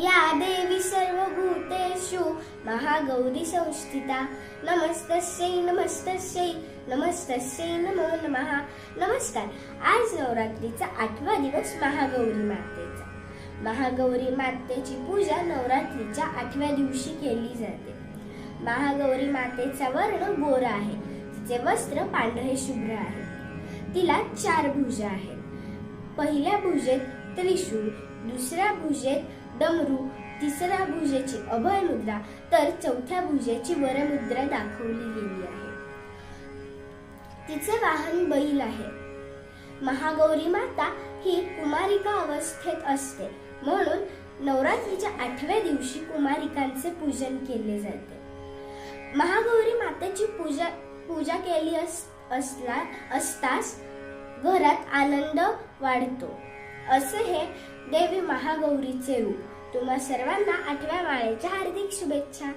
या देवी सर्वभूतेषु महागौरी संस्थिता। नमस्तस्यै नमस्तस्यै नमस्तस्यै नमो नमः। नमस्कार आज नवरात्रीचा आठवा दिवस महागौरी मातेचा। महागौरी मातेची पूजा नवरात्रीच्या आठव्या दिवशी केली जाते। महागौरी मातेचा वर्ण गोरा आहे तिचे वस्त्र पांढरे शुभ्र आहे। तिला चार भुजा आहेत। पहिल्या भुजेत त्रिशूळ दुसऱ्या भुजेत डमरू तिसऱ्या भुजेची अभय मुद्रा तर चौथ्या भुजेची वरमुद्रा दाखवली गेली आहे. तिचे वाहन बैल आहे. महागौरी माता ही कुमारिका अवस्थेत असते. म्हणून नवरात्रीच्या आठव्या दिवशी कुमारिकांचे पूजन केले जाते. महागौरी मातेची पूजा पूजा केली अस, असला असताच घरात आनंद वाढतो. असे हे देवी महागौरीचे रूप. तुम्हा सर्वांना आठव्या माळेच्या हार्दिक शुभेच्छा.